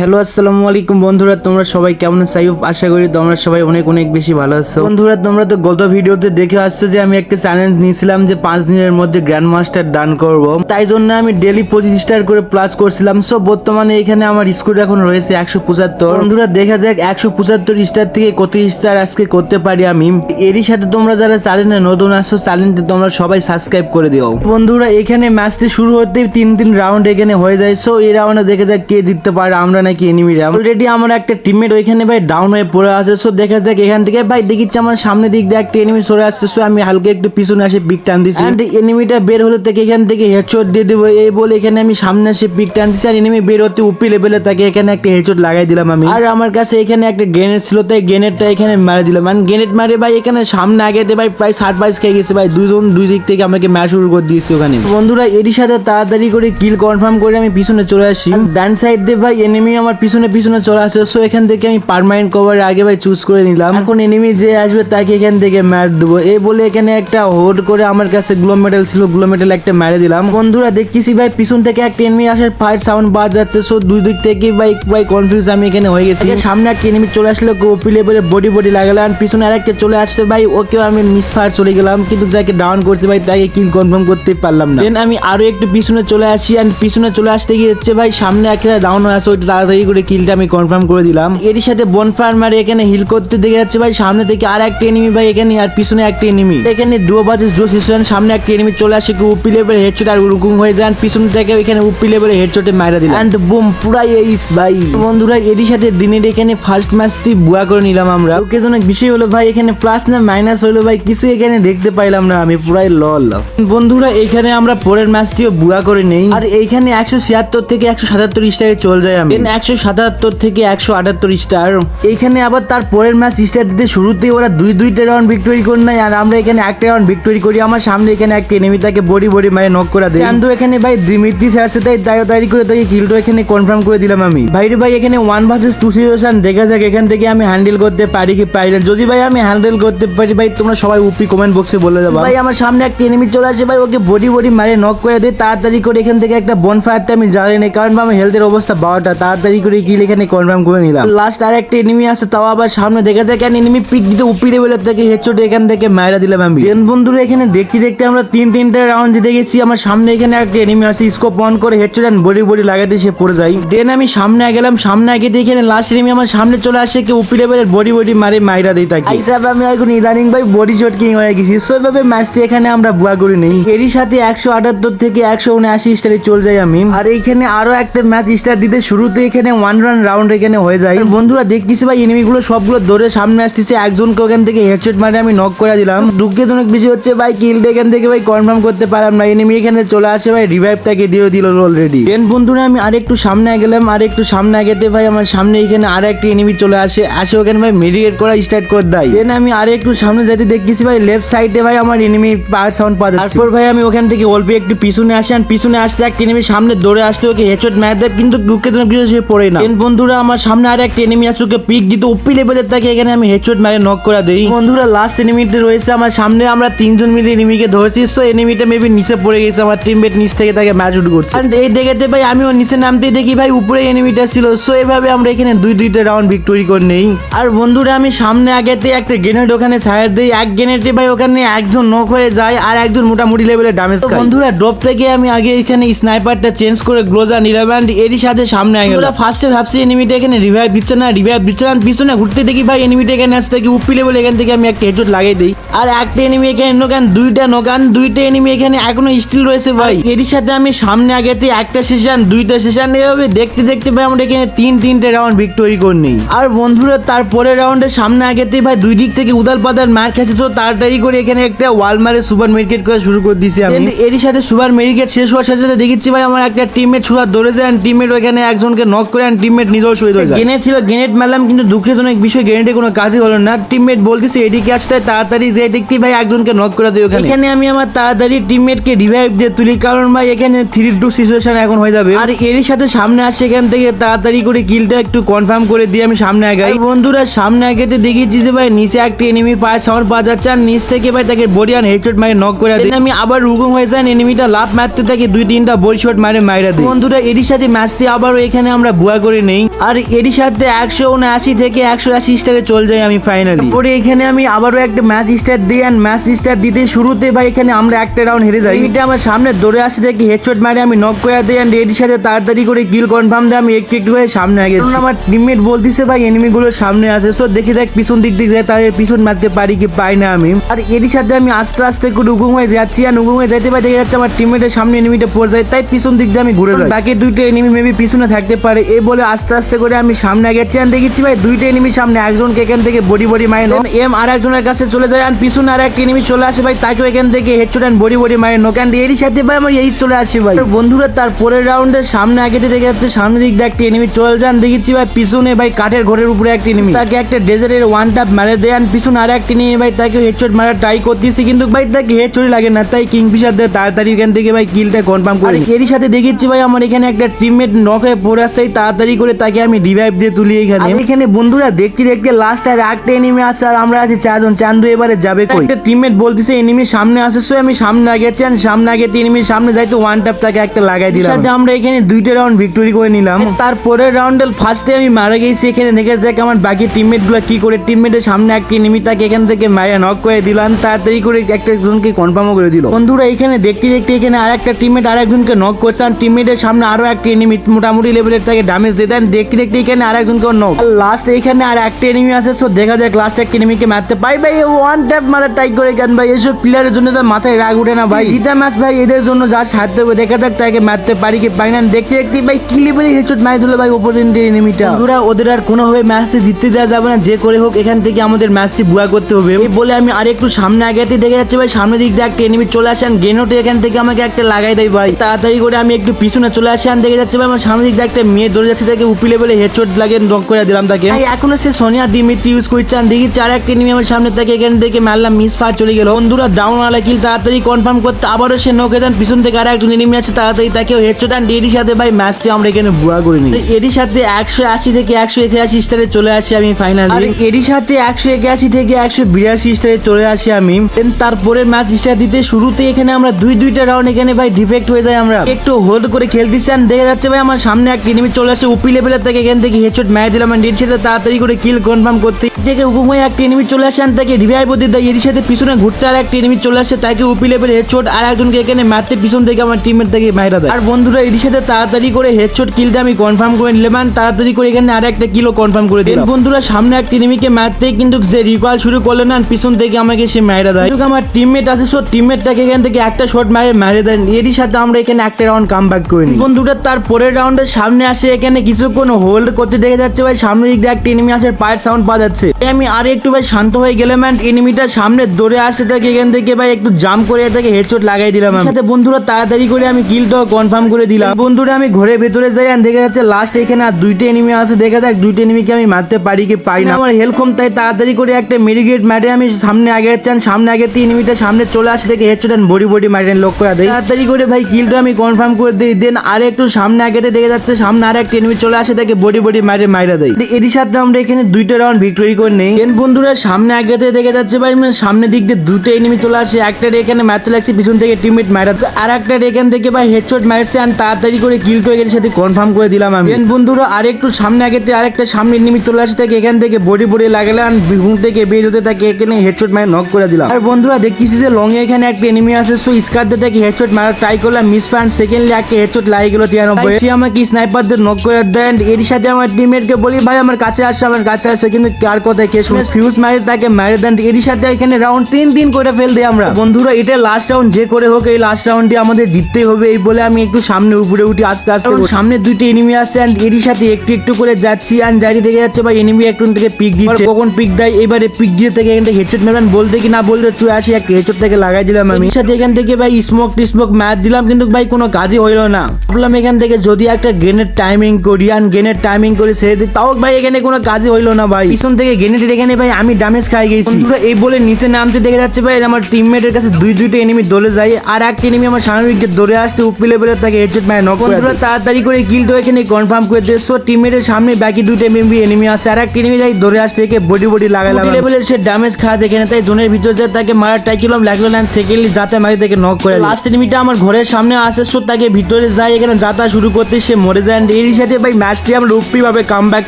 Hello, আসসালামু আলাইকুম বন্ধুরা, তোমরা সবাই কেমন আছো? আশা করি তোমরা সবাই অনেক অনেক বেশি ভালো আছো। বন্ধুরা, তোমরা তো গত ভিডিওতে দেখে আসছো যে আমি একটা চ্যালেঞ্জ নিয়েছিলাম যে পাঁচ দিনের মধ্যে গ্র্যান্ড মাস্টার ডান করব। তাই জন্য আমি ডেলি পঁচিশ স্টার করে প্লাস করছিলাম। সো বর্তমানে এখানে আমার স্কোর এখন রয়েছে একশো পঁচাত্তর। বন্ধুরা, দেখা যাক একশো পঁচাত্তর স্টার থেকে কত স্টার আজকে করতে পারি আমি। এরই সাথে তোমরা যারা চ্যানেলে নতুন আসছো চ্যানেলটি তোমরা সবাই সাবস্ক্রাইব করে দিও। বন্ধুরা, এখানে ম্যাচটি শুরু হতেই তিন তিন রাউন্ড এখানে হয়ে যায়। সো এই রাউন্ডে দেখে যাক কে জিততে পারে। আমরা নাকি এনিমিরা অলরেডি আমার একটা টিমমেট ওইখানে ভাই ডাউন হয়ে পড়ে আছে সো দেখা যাক এখান থেকে। ভাই দেখিচ্ছে আমার সামনে দিক দিয়ে একটা এনিমি সরে আসছে সো আমি হালকা একটু পিছনে আসে পিক টান দিছি। এন্ড এনিমিটা বের হলে থেকে এখান থেকে হেডশট দিয়ে দেবো। এই বলে এখানে আমি সামনে এসে পিক টান দিছি আর এনিমি বের হতে উপি লেভেলে তাকে এখানে একটা হেডশট লাগাই দিলাম আমি। আর আমার কাছে এখানে একটা গ্রেনেড ছিল তাই গ্রেনেডটা এখানে মারে দিলাম। মানে গ্রেনেড মারে ভাই এখানে সামনে আগে দিয়ে ভাই প্রায় বাইশ খেয়ে গেছে ভাই। দুজন দুই দিক থেকে আমাকে ম্যাচ শুরু করে দিয়েছে ওখানে। বন্ধুরা এরই সাথে তাড়াতাড়ি করে কিল কনফার্ম করে আমি পিছনে চলে আসি। ডান সাইড দিয়ে ভাই এনিমি আমার পিছনে পিছনে চলে আসে সো এখান থেকে আমি পারমানেন্ট কভার আগে ভাই চুজ করে নিলাম। এখন এনিমি যে আসবে তাকে এখান থেকে ম্যাট দেবো। এই বলে এখানে একটা হোড করে আমার কাছে গ্লো মেডেল ছিল গ্লো মেডেল একটা মেরে দিলাম। বন্ধুরা, দেখতেছি ভাই, পিছন থেকে একটা এনিমি আসার ফায়ার সাউন্ড বাজ যাচ্ছে সো দুই দিক থেকে ভাই ভাই কনফিউজ আমি এখানে হয়ে গেছি। সামনে একটা এনিমি চলে আসলো ওপি লেভেলে বডি বডি লাগালাম পিছনে আরেকটা চলে আসছে ভাই, ওকেও আমি মিস ফায়ার চলে গেলাম, কিন্তু যাকে ডাউন করছে ভাই, তাকে কিল কনফার্ম করতে পারলাম না। দেন আমি আরও একটু পিছনে চলে আসি আর পিছনে চলে আসতে গিয়ে হচ্ছে ভাই, সামনে একটা ডাউন হয়ে আছে, ওইটা তাড়াতাড়ি করে কিলটা আমি কনফার্ম করে দিলাম। এর সাথে বন ফায়ার মারে এখানে হিল করতে দেখে যাচ্ছে ভাই, সামনে থেকে আর একটা এনিমি ভাই এখানে, আর পিছনে একটা এনিমি এখানে ডুয়ো বাজেস ডুয়ো সিচুয়েশন সামনে একটা এনিমি চলে আসে কি উপি লেভেল হেডশট আর উরুকুম হয়ে যান পিছন থেকে এখানে উপি লেভেল হেডশটে মাইরা দিলাম। এন্ড বুম পুরাই এইস ভাই। বন্ধুরা, এরই সাথে দিনের এখানে ফার্স্ট ম্যাচটি বুয়া করে নিলাম আমরা। ওকে জন্য বিষয় হলো ভাই, এখানে প্লাস না মাইনাস হলো ভাই কিছু এখানে দেখতে পাইলাম না আমি, পুরাই লল বন্ধুরা, এখানে আমরা পরের ম্যাচটিও বুয়া করে নেই। আর এইখানে একশো ছিয়াত্তর থেকে একশো সাতাত্তর স্টারে চলে যায় আমি। একশো সাতাত্তর থেকে একশো আটাত্তর স্টার। এখানে আবার তার পরের ম্যাচ স্টার দিতে শুরুতেই ওরা দুই দুইটা রাউন্ড ভিক্টোরি করে নেয়, আর আমরা এখানে একটা রাউন্ড ভিক্টোরি করি। আমার সামনে এখানে একটা এনিমি তাকে বডি বডি মারে নক করে দেয়। চান্দু এখানে ভাই দ্রিমিত্রি স্যার সাথে তাড়াতাড়ি করে তাকে কিলটো এখানে কনফার্ম করে দিলাম আমি। ভাইরে ভাই, এখানে ওয়ান ভার্সেস টু সিচুয়েশন দেখা যাক এখান থেকে আমি হ্যান্ডেল করতে পারি কি পারি না। যদি ভাই আমি হ্যান্ডেল করতে পারি, ভাই তোমরা সবাই উপি কমেন্ট বক্সে বলে দেবো ভাই, আমার সামনে একটা এনিমি চলে আসে, ভাই, ওকে বডি বডি মারে নক করে দেয়। তাড়াতাড়ি করে এখান থেকে একটা বন ফায়ারটা আমি জ্বালাই নেই কারণ আমার হেলথের অবস্থা বারোটা তাড়াতাড়ি করে কিল এখানে কনফার্ম করে নিলাম। লাস্ট আর একটা এনিমি আছে তাও আবার সামনে দেখা যায় কেন এনিমি পিক দিতে উপি লেভেলের থেকে হেডশট এখান থেকে মাইরা দিলাম আমি। দেন বন্ধুরা এখানে দেখতে দেখতে আমরা তিন তিনটা রাউন্ড জিতে গেছি। আমার সামনে এখানে একটা এনিমি আছে স্কোপ অন করে হেডশট এন্ড বডি বডি লাগাতে সে পড়ে যায়। দেন আমি সামনে গেলাম সামনে আগে দিয়ে এখানে লাস্ট এনিমি আমার সামনে চলে আসে কি উপি লেভেলের বডি বডি মারে মাইরা দিই তাকে। হিসাবে আমি এখন ইদানিং ভাই বডি শট কিং হয়ে গেছি। সো এভাবে ম্যাচটি এখানে আমরা বুয়া করি নেই। এরই সাথে একশো আটাত্তর থেকে একশো উনআশি স্টারে চলে যাই আমি। আর এইখানে আরও একটা ম্যাচ স্টার দিতে শুরুতে এখানে ওয়ান রান রাউন্ড এখানে হয়ে যায়। বন্ধুরা দেখতেছি ভাই এনিমিগুলো সবগুলো ধরে সামনে আসতেছে। একজনকে ওখান থেকে হেডশট মারে আমি নক করে দিলাম। দুঃখজনক বিষয় হচ্ছে ভাই কিলটা এখান থেকে ভাই কনফার্ম করতে পারলাম না। এনিমি এখানে চলে আসে ভাই রিভাইভ তাকে দিয়ে দিল অলরেডি দেন বন্ধুরা আমি আরেকটু সামনে গেলাম আর একটু সামনে আগেতে ভাই আমার সামনে এখানে আর একটা এনিমি চলে আসে। আসে ওখানে ভাই মেডিকেট করা স্টার্ট করে দেয়। দেন আমি আর একটু সামনে যেতে দেখতেছি ভাই লেফট সাইডে ভাই আমার এনিমি পাওয়ার সাউন্ড পাওয়া তারপর ভাই আমি ওখান থেকে অল্প একটু পিছনে আসি। আর পিছনে আসতে এক এনিমি সামনে দৌড়ে আসতে ওকে হেডশট ম্যাচ দেয়। কিন্তু দুঃখজনক বিষয় সে পড়ে না। বন্ধুরা আমার সামনে আর একটা এনিমি আছে ওকে পিক দিতে। উপি লেভেলের তাকে এখানে আমি হেডশট মারে নক করে দেই। বন্ধুরা লাস্ট এনিমিতে রয়েছে আমার সামনে আমরা তিনজন মিলে এনিমিকে ধরেছি সো এনিমিটা মেবি নিচে পড়ে গেছে আমার টিমমেট নিচ থেকে তাকে ম্যাচ শুরু করছে। আর এই দেখেতে ভাই আমিও নিচে নামতেই দেখি ভাই উপরে এনিমিটা ছিল সো এভাবে আমরা এখানে দুই দুইটা রাউন্ড ভিক্টোরি করে নেই। আর বন্ধুরা আমি সামনে আগেতে একটা গ্রেনেড ওখানে ছাড় দিই এক গ্রেনেডে ভাই ওখানে একজন নক হয়ে যায় আর একজন মোটামুটি লেভেলে ড্যামেজ বন্ধুরা ড্রপ থেকে আমি আগে এখানে স্নাইপারটা চেঞ্জ করে গ্লোজার নিলাম এরই সাথে সামনে আগে গেলাম ফার্স্টে ভাবছি এনিমিটা এখানে রিভাইভ দিচ্ছে না রিভাইভ দিচ্ছে না। পিছনে ঘুরতে দেখি ভাই এনিমিটা এখানে আসতে কি উপি লেভেল এখান থেকে আমি একটা হেডশট লাগিয়ে দিই। আর একটা এনিমি এখানে নোকান দুইটা নোকান দুইটা এনিমি এখানে এখনও স্টিল রয়েছে ভাই। এরই সাথে আমি সামনে আগেতে একটা সেশন দুইটা সেশন এভাবে দেখতে দেখতে ভাই আমরা এখানে তিন, তিনটে রাউন্ড ভিক্টোরি করে নিই আর বন্ধুরা তারপরে রাউন্ডের সামনে আগেতেই ভাই দুই দিক থেকে উদাল পাতার মার খেয়েছে, তো তাড়াতাড়ি করে এখানে একটা ওয়াল মারে সুপার মেরিকেট করা শুরু করে দিয়েছি আমি। এরই সাথে সুপার মেরিকেট শেষ হওয়ার সাথে সাথে দেখেছি ভাই, আমার একটা টিমমেট ছুড়া ধরে যায় টিমমেট ওখানে একজনকে নক করে টিমমেট নিজেও শহীদ হয়ে যায়। গ্রেনেড ছিল গ্রেনেড মারলাম কিন্তু দুঃখজনক বিষয় গ্রেনেডে কোনো কাজই হলো না। টিমমেট বলতেছে এদিকে আসতে তাড়াতাড়ি যে দেখতে ভাই একজনকে নক করে দিই ওখানে। এখানে আমি আমার তাড়াতাড়ি টিমমেটকে রিভাইভ দিয়ে তুলি কারণ ভাই এখানে থ্রি টু সিচুয়েশন এখন হয়ে যাবে। আর এরই সাথে সামনে আসছে এখান থেকে তাড়াতাড়ি করে কিলটা একটু কনফার্ম করে দিয়ে আমি সামনে আগাই। বন্ধুরা সামনে আগাতে দেখেছি যে ভাই নিচে একটা এনিমি পায় সাউন্ড পাওয়া যাচ্ছে আর নিচ থেকে ভাই তাকে বডি আর হেডশট মারে নক করে দিই আমি আবার রুগম হয়ে যায় এনিমিটা লাভ মারতে থাকে দুই তিনটা বডি শট মারে মাইরা দিই বন্ধুরা এরই সাথে ম্যাচটি আবার এখানে আমরা বুয়া করে নেই। আর এরই সাথে একশো উনআশি থেকে একশো আশি স্টারে চলে যাই আমি ফাইনালি পরে এখানে আমি আবারও একটা ম্যাচ স্টার দিই অ্যান্ড ম্যাচ স্টার দিতে শুরুতে ভাই এখানে আমরা একটা রাউন্ড হেরে যাই। এটা আমার সামনে দৌড়ে আসে দেখি হেডশট মারে আমি নক করে দিই আর এর সাথে তাড়াতাড়ি করে কিল কনফার্ম দিয়ে আমি একটু একটু করে সামনে আগে। আমার টিমমেট বলতিছে ভাই এনিমি গুলো সামনে আসে। সো দেখি দেখ পিছন দিক দিক দিয়ে তাদের পিছন মারতে পারি কি পাই না আমি। আর এর সাথে আমি আস্তে আস্তে করে উগুম হয়ে যাচ্ছি আর উগুম হয়ে যাইতে পাই দেখা যাচ্ছে আমার টিমমেটের সামনে এনিমিটা পড়ে যায় তাই পিছন দিক দিয়ে আমি ঘুরে যাই। বাকি দুইটা এনিমি মেবি পিছনে থাকতে পারে। এই বলে আস্তে আস্তে করে আমি সামনে গেছি আর দেখেছি ভাই। দুইটা এনিমি সামনে একজনকে এখান থেকে বডি বডি মারে নোক এম আর একজনের কাছে চলে যায় আর পিছনে আর একটা এনিমি চলে আসে ভাই তাকেও এখান থেকে হেডশট অ্যান্ড বডি বডি মারে নোক অ্যান্ড এরই সাথে ভাই আমার এই চলে আসে ভাই। বন্ধুরা তার পরের রাউন্ডের সামনে আগে দেখে যাচ্ছে সামনে দিক দিয়ে একটা এনিমি চলে যান দেখেছি ভাই পিছনে ভাই কাঠের ঘরের উপরে একটা এনিমি তাকে একটা ডেজার্টের ওয়ান টাপ মারে দেয় আর পিছনে আর একটা এনিমি ভাই তাকে হেডশট মারা ট্রাই করতেছি। কিন্তু ভাই তাকে হেডশটই লাগে না তাই কিংফিশার দিয়ে তাড়াতাড়ি এখান থেকে ভাই কিলটা কনফার্ম করে এরই সাথে দেখেছি ভাই আমার এখানে একটা টিমমেট নক হয়ে পড়ে তাই তাড়াতাড়ি করে তাকে আমি রিভাইভ দিয়ে তুলি এখানে। এখানে বন্ধুরা দেখতে দেখতে লাস্ট আর একটা এনিমি আসছে আর আমরা আছি চারজন। চান্দু এবারে যাবে কই? একটা টিমমেট বলতেছে এনিমি সামনে আসে সো আমি সামনে আগেছি আর সামনে আগে এনিমি সামনে যাইতে ওয়ান ট্যাপ তাকে একটা লাগাই দিলাম। সাথে আমরা এখানে দুইটা রাউন্ড ভিক্টোরি করে নিলাম। তারপরের রাউন্ডে ফার্স্টে আমি মারা গেছি এখানে দেখে যাক আমার বাকি টিমমেটগুলো কি করে। টিমমেটের সামনে একটা এনিমি তাকে এখান থেকে মারা নক করে দিলাম তাড়াতাড়ি করে একটা জনকে কনফার্মও করে দিল। বন্ধুরা এখানে দেখতে দেখতে এখানে আর একটা টিমমেট আর একজনকে নক করছে আর টিমমেটের সামনে আরও একটা এনিমি মোটামুটি লেভেলের তাকে ড্যামেজ দিয়ে দেন। দেখতে দেখতে এখানে আর একজনকে নক লাস্ট এখানে আর একটা এনিমি আছে সো দেখা যাক লাস্ট একটা এনিমিকে মারতে পাই ভাই ওয়ান ট্যাপ মারা ট্রাই করে কেন ভাই? এসব প্লেয়ারের জন্য যা মাথায় রাগ উঠে না ভাই। জিতা ম্যাচ ভাই এদের জন্য যা সারতে হবে দেখা যাক তাকে মারতে পারি কি পাই না। দেখতে দেখতে ভাই কিলি বলে হেডশট মারি দিল ভাই অপোনেন্টের এনিমিটা বন্ধুরা ওদের আর কোনোভাবে ম্যাচটি জিততে দেওয়া যাবে না। যে করে হোক এখান থেকে আমাদের ম্যাচটি বুয়া করতে হবে। এই বলে আমি আর একটু সামনে আগাতে দেখে যাচ্ছে ভাই। সামনে দিক দিয়ে একটা এনিমি চলে আসেন গেনোটে এখান থেকে আমাকে একটা লাগাই দেয় ভাই। তাড়াতাড়ি করে আমি একটু পিছনে চলে আসি দেখে যাচ্ছে ভাই আমার সামনে দিক দিয়ে একটা মেয়ে দৌড়ে যাচ্ছে তাকে উপি লেভেলে হেডশট লাগিয়ে নক করে দিলাম তাকে। এখনও সে সোনিয়া দিমিত্রি ইউজ করছে আর দেখি চার একটা এনিমি আমার সামনে থেকে এখান থেকে মারলাম মিস চলে গেল। বন্ধুরা ডাউন আলা কিল তাড়াতাড়ি কনফার্ম করতে আবারও সে নকে যান। পিছন থেকে আর একজন এনিমি আছে তাড়াতাড়ি হেডশট অ্যান্ড সাথে ভাই ম্যাচটি আমরা এখানে বুয়া করে নিই। সাথে একশো আশি থেকে একশো একাশি স্টারে চলে আসি আমি ফাইনালি এরই সাথে একশো একাশি থেকে একশো বিরাশি স্টারে চলে আসি আমি। তারপরে ম্যাচ স্টার দিতে শুরুতে এখানে আমরা দুই দুইটা রাউন্ড এখানে ভাই ডিফেক্ট হয়ে যায় আমরা। একটু হোল্ড করে খেলতেছি দেখা যাচ্ছে ভাই আমার সামনে একটা এনিমি চলে আসে উপি লেভেলের থেকে, এখান থেকে হেডশট মেরে দিলাম এর সাথে তাড়াতাড়ি করে কিল কনফার্ম করতে। থেকে হুকুম হয়ে একটা এনিমি চলে আসে তাকে রিভাইভ দিয়ে দেয়। এর সাথে পিছনে ঘুরতে আর একটা এনিমি চলে আসে, তাকে উপি লেভেল হেডশট আর একজনকে এখানে মারতে পিছন থেকে আমার টিমের থেকে মাইরা দেয়। আর বন্ধুরা এর সাথে তাড়াতাড়ি করে হেডশট কিলটা আমি কনফার্ম করে নিলাম তাড়াতাড়ি করে এখানে আর একটা কিলো কনফার্ম করে দিলাম। বন্ধুরা, সামনে একটা এনিমিকে মারতে কিন্তু যে রিকল শুরু করল না, পিছন থেকে আমাকে সে মাইরা দেয়। আমার টিমমেট আছে সো টিমমেটটাকে এখান থেকে একটা শট মারে মারে দেন এরই সাথে আমরা এখানে একটা রাউন্ড কাম ব্যাক করে নিই। বন্ধুরা, তার পরের রাউন্ডের সামনে আসে, এখানে কিছুক্ষণ হোল্ড করতে দেখে যাচ্ছে ভাই সামনে দিক দিয়ে একটা এনিমি আসার পায়ের সাউন্ড পাওয়া যাচ্ছে। আমি আর একটু ভাই শান্ত হয়ে গেলাম অ্যান্ড এনিমিটা সামনে দৌড়ে আসে তাকে এখান থেকে ভাই একটু জাম্প করে তাকে হেডশট লাগাই দিলাম। সাথে বন্ধুরা তাড়াতাড়ি করে আমি কিলটাও কনফার্ম করে দিলাম। বন্ধুরা আমি ঘরের ভেতরে যাই আর দেখা যাচ্ছে লাস্ট এখানে আর দুইটা এনিমি আছে, দেখা যাক দুইটা এনিমিকে আমি মারতে পারি কি পাই না। আমার হেলথ কম তাই তাড়াতাড়ি করে একটা মেডিকেট মারে, আমি সামনে আগে যাচ্ছি সামনে আগে তিন এনিমিটা সামনে চলে আসে দেখে হেডশট এন্ড বডি বডি মারে লক করে দেয় তাড়াতাড়ি করে ভাই কিলটা আমি কনফার্ম করে দিই দেন আর একটু সামনে আগেতে দেখে যাচ্ছে সামনে আর একটা এনিমি চলে আসে, তাকে বডি বডি মারে, মাইরা দেয়। এরই সাথে আমরা এখানে দুইটা রাউন্ড ভিক্টোরি করে নেই। দেন বন্ধুরা, সামনে আগেতে দেখে যাচ্ছে ভাই মানে সামনের দিক দিয়ে দুটো এনিমি চলে আসে। একটা এখানে মারতে লাগছে, পিছন থেকে টিমমেট মারা আর একটা এখান থেকে ভাই হেডশট মারছে আর তাড়াতাড়ি করে কিল টু এর সাথে কনফার্ম করে দিলাম আমি। দেন বন্ধুরা আর একটু সামনে আগেতে আরেকটা সামনে এনিমি চলে আসে, তাকে এখান থেকে বডি বডি লাগালে আর ঘুম থেকে বের হতে তাকে এখানে হেডশট মারে নক করে দিলাম। আর বন্ধুরা, দেখতেছি যে লং এখানে একটা এনিমি আছে সো স্কার দিয়ে তাকে হেডশট মারা ট্রাই করলাম মিস পান। সেকেন্ডলি একটা হেডশট লাগিয়ে গেল তিরানব্বই। সে আমাকে স্নাইপার দিয়ে নক করে দেন। এর সাথে আমার টিমমেটকে বলি ভাই আমার কাছে আসছে আমার কাছে আসছে কিন্তু কার কথায় কে শুনে ফিউজ মারি তাকে মারি দেন। এর সাথে এখানে রাউন্ড তিন তিন করে ফেল দিই আমরা। বন্ধুরা এটা লাস্ট রাউন্ড যে করে হোক এই লাস্ট রাউন্ডটি আমাদের জিততেই হবে। এই বলে আমি একটু সামনে উপরে উঠি আস্তে আস্তে সামনে দুইটা এনিমি আছে এন্ড এরই সাথে একটু একটু করে যাচ্ছি এন্ড জারি থেকে যাচ্ছে ভাই এনিমি একটু থেকে পিক দিচ্ছে। কখন পিক দেয় এবারে পিক দিয়ে থেকে এখান থেকে হেডশট মারবেন বলতে কি না বলতে চুয়ে আসি এক হেডশট থেকে লাগাই দিলাম আমি। এর সাথে এখান থেকে ভাই স্মোক টিসমোক ম্যাচ দিলাম কিন্তু ভাই কোনো কাজই হইল না। ভাবলাম এখান থেকে যদি একটা গেনের টাইমিং করি আর গেনের টাইমিং করে ছেড়ে দিই তাও ভাই এখানে কোনো কাজই হইল না ভাই। পিছন থেকে গেনেটের এখানে ভাই আমি ড্যামেজ খাই গেছি। বন্ধুরা এই বলে নিচে নামতে দেখে যাচ্ছে ভাই আমার টিমমেটের কাছে দুই দুইটা এনিমি দলে যায় আর একটা এনিমি আমার সামনে দিকে দৌড়ে আসতে উপি লেভেলে তাকে হেডশট মারে নক করে দেয়। তাড়াতাড়ি করে কিলটা এখানে কনফার্ম করে দিয়ে সো টিমমেটের সামনে বাকি দুইটা এনিমি এনিমি আছে আর একটা এনিমি যাই দৌড়ে আসতে একে বডি বডি লাগালাম লেভেলের সে ড্যামেজ খাওয়া এখানে তাই জোনের ভিতর যে তাকে মারার ট্রাই করলাম লাগল না সেকেন্ডলি যাতে মারি তাকে নক করে লাস্ট এনিমিটা আমার ঘরের সামনে আসে সো তাকে ভিতরে যায় এখানে যাতা শুরু করতে সে মরে যায় অ্যান্ড এর সাথে ভাই ম্যাচটি আমরা উপরি ভাবে কাম ব্যাক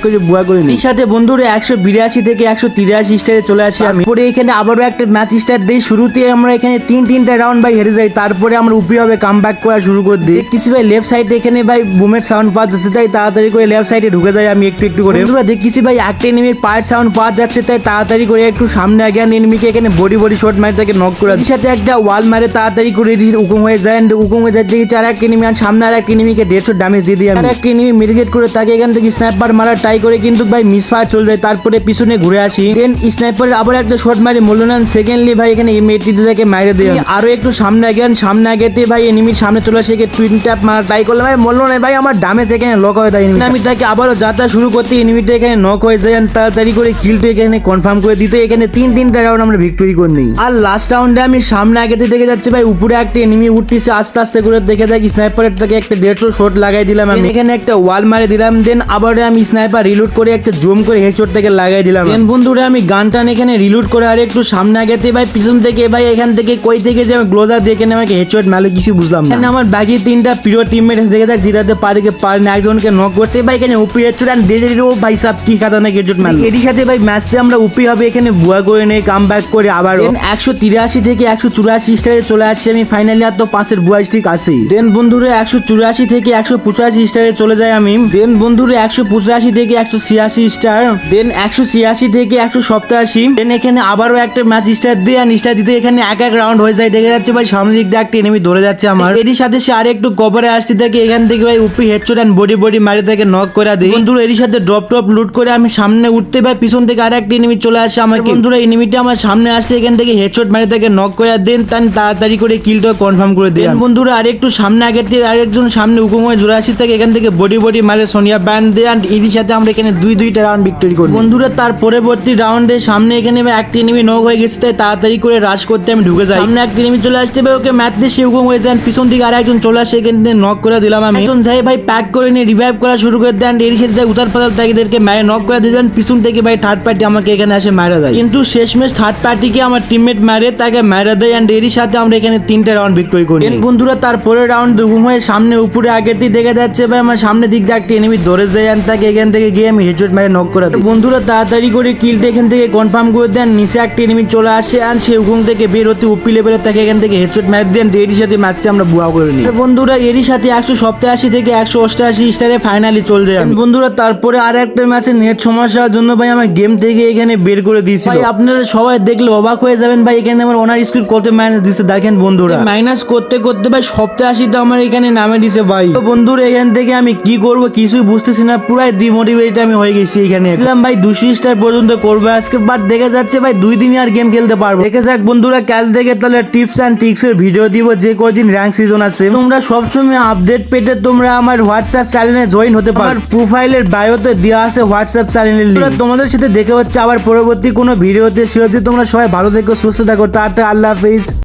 করে বুয়া করে নিই। সাথে বন্ধুরা একশো বিরাশি থেকে একশো তিরাশি স্টারে চলে আসি আমি। পরে এখানে আবারও একটা ম্যাচ স্টার দিই। শুরুতে আমরা এখানে তিন তিনটা রাউন্ড ভাই হেরে যাই। তারপরে আমরা উপরি ভাবে কাম ব্যাক করা শুরু করে দিই। দেখতেছি ভাই লেফট সাইডে এখানে ভাই বুমের সাউন্ড পাওয়া যাচ্ছে তাই তাড়াতাড়ি করে লেফট সাইডে ঢুকে যাই আমি একটু একটু করে। বন্ধুরা দেখতেছি ভাই একটা এনিমির পায়ের সাউন্ড পাওয়া যাচ্ছে তাই তাড়াতাড়ি করে একটু সামনে আগে এনিমিকে এখানে বডি বডি শট মারি তাকে নক করে দিই। সাথে একটা ওয়াল মারে তাড়াতাড়ি করে উকুম হয়ে যায়। উকুম হয়ে যায় দেখি আর একটা এনিমি আর সামনে আর একটা এনিমিকে দেড়শো ড্যামেজ দিয়ে দিই আমি। আর একটা এনিমি মিডগেট করে তাকে এখান থেকে স্ন্যাপার মারা ট্রাই করে কিন্তু ভাই মিস ফায়ার চলে যায়। তারপরে পিছনে ঘুরে আসি। দেন স্নাইপারের আবার একটা শট মারি মূল্যনান সেকেন্ডলি ভাই এখানে মেয়েটিতে তাকে মাইরে দিয়ে আরও একটু সামনে আগেন সামনে আগেতে ভাই এনিমির সামনে চলে আসে। টুইন ট্যাপ মারা ট্রাই করলাম। ভাই মূল্য নাই ভাই, আমার ডামেজ এখানে লক হয়ে যায় আমি তাকে আবারও যাত্রা শুরু করতে এনিমিটা এখানে নক হয়ে যায়। তাড়াতাড়ি করে কিলটা এখানে কনফার্ম করে দিতে। এখানে তিন তিনটা রাউন্ড আমরা ভিক্টোরি করে নিই। আর লাস্ট রাউন্ডে আমি সামনে আগেতে দেখে যাচ্ছি ভাই, উপরে একটা এনিমি উঠতেছে। আস্তে আস্তে করে দেখে যাক স্নাইপারের থেকে একটা দেড়শো শট লাগাই দিলাম আমি। এখানে একটা ওয়াল মারে দিলাম দেন আবার আমি স্নাইপার রিলোড করে একটা জুম করে হেডশট থেকে লাগাই দিলাম। দেন বন্ধুরা আমি গান টান এখানে রিলোড করে আর একটু সামনে আগেতে ভাই পিছন থেকে ভাই এখান থেকে কই থেকে যে আমি গ্লোজার দিয়ে এখানে আমাকে হেডশট মারলে কিছু বুঝলাম না। আমার বাকি তিনটা প্রিয় টিমমেট দেখে যাক জিতাতে পারে কি পারে না একজনকে নক করছে। ভাই এখানে উপি হেডশট আর ডেজারিও ভাই সাহেব কি খাতা না হেডশট মারলো। এর সাথে ভাই ম্যাচটা আমরা উপি হবে এখানে বুয়া করে নেই কাম ব্যাক করে আবার একশো তিরাশি থেকে একশো চুরাশি স্টারে চলে আসছে আমি ফাইনালি আর তো পাঁচের বুয়া স্টিক আছে দেন বন্ধুরা একশো চুরাশি থেকে একশো পঁচাশি স্টারে চলে যাই আমি। দেন বন্ধুরা একশো পঁচাশি থেকে একশো ছিয়াশি স্টার দেন একশো ছিয়াশি থেকে একশো সপ্তাশি দেন এখানে আবারও একটা ম্যাচ স্টার দিয়ে আর স্টার দিতে এখানে এক এক রাউন্ড হয়ে যায়। দেখা যাচ্ছে ভাই সামনের দিক দিয়ে একটা এনিমি ধরে যাচ্ছে আমার। এরই সাথে সে আর একটু কভারে আসতে থাকে। এখান থেকে ভাই উপি হেডশট অ্যান্ড বডি বডি মারি থেকে নক করে দিই বন্ধুরা এরই সাথে ড্রপ টপ লুট করে আমি সামনে উঠতে পাই পিছন থেকে আর একটা এনিমি চলে আসে আমাকে বন্ধুরা এনিমিটা আমার সামনে আসছে এখান থেকে হেডশট মারি থেকে নক করে দেন। তান তাড়াতাড়ি করে কিলটা কনফার্ম করে দেন বন্ধুরা আর একটু সামনে আগে থেকে আরেকজন সামনে হয়ে জোরে আসি থেকে এখান থেকে বডি বডি মারে সোনিয়া ব্যান্ড and এরই সাথে আমরা এখানে দুই দুইটা রাউন্ড ভিক্টরি করি। বন্ধুরা তার পরবর্তী রাউন্ডে সামনে এখানে একটা এনিমি নক হয়ে গেছে তাই তাড়াতাড়ি করে রাশ করতে আমি ঢুকে যাই। সামনে একটা এনিমি চলে আসতে ভাই ওকে ম্যাথ দিয়ে সে হয়ে যায় পিছন দিকে আর একজন চলে আসে এখানে নক করে দিলাম আমি। একজন যাই ভাই প্যাক করে নিয়ে রিভাইভ করা শুরু করে দেন এর সাথে যাই উতার পাতাল তাদেরকে মারে নক করে দিবেন পিছন থেকে ভাই থার্ড পার্টি আমাকে এখানে এসে মারা দেয়। কিন্তু শেষমেশ থার্ড পার্টিকে আমার টিমমেট মারে তাকে মারা দেয় অ্যান্ড এরই সাথে আমরা এখানে তিনটা রাউন্ড ভিক্টরি করি। বন্ধুরা তারপরে রাউন্ড দুগুম হয়ে সামনে উপরে আগেতেই দেখা যাচ্ছে ভাই আমার সামনে দিক দিয়ে একটা এনিমি ধরে যায় and তাকে এখান থেকে গিয়ে আমি হেডশট মেরে নক করে দিই। বন্ধুরা তাড়াতাড়ি করে কিলটা এখান থেকে কনফার্ম করে দেন নিচে একটা এনিমি চলে আসে আর সে হুকুম থেকে বের হতে উপি লেভেলে তাকে এখান থেকে হেডশট মেরে দেন। এরই সাথে ম্যাচটা আমরা বুয়া করে নিই। বন্ধুরা এরই সাথে একশো সপ্তাশি থেকে একশো অষ্টাশি স্টারে ফাইনালি চলে যায়। বন্ধুরা তারপরে আর একটা ম্যাচে নেট সমস্যার জন্য ভাই আমার গেম থেকে এখানে বের করে দিয়েছি ভাই আপনারা সবাই দেখলে অবাক হয়ে যাবেন ভাই এখানে আমার ওনার স্কুল কত মাইনাস দিচ্ছে দেখেন বন্ধুরা। মাইনাস করতে করতে ভাই সপ্তাশিতে আমার এখানে নামে দিছে ভাই। তো বন্ধুরা এখান থেকে আমি কি করব কিছুই বুঝতেছি না, পুরাই ডিমোটিভেট আমি হয়ে গেছি এখানে। ছিলাম ভাই, দুশো স্টার পর্যন্ত করব আজকে বাট দেখা যাচ্ছে, ভাই, দুই দিনই আর গেম খেলতে পারব। দেখে যাক, বন্ধুরা, কাল থেকে তাহলে টিপস অ্যান্ড ট্রিক্স এর ভিডিও দিব, যে কদিন র্যাঙ্ক সিজন আছে। তোমরা সবসময় আপডেট পেতে তোমরা আমার হোয়াটসঅ্যাপ চ্যানেলে জয়েন হতে পারো। প্রোফাইলের বায়োতে দেওয়া আছে হোয়াটসঅ্যাপ চ্যানেলের লিংক তোমাদের সাথে দেখে হচ্ছে আবার পরবর্তী কোনো ভিডিওতে সে তোমরা সবাই ভালো থেকো, সুস্থ থাকো, টাটা, আল্লাহ হাফিজ।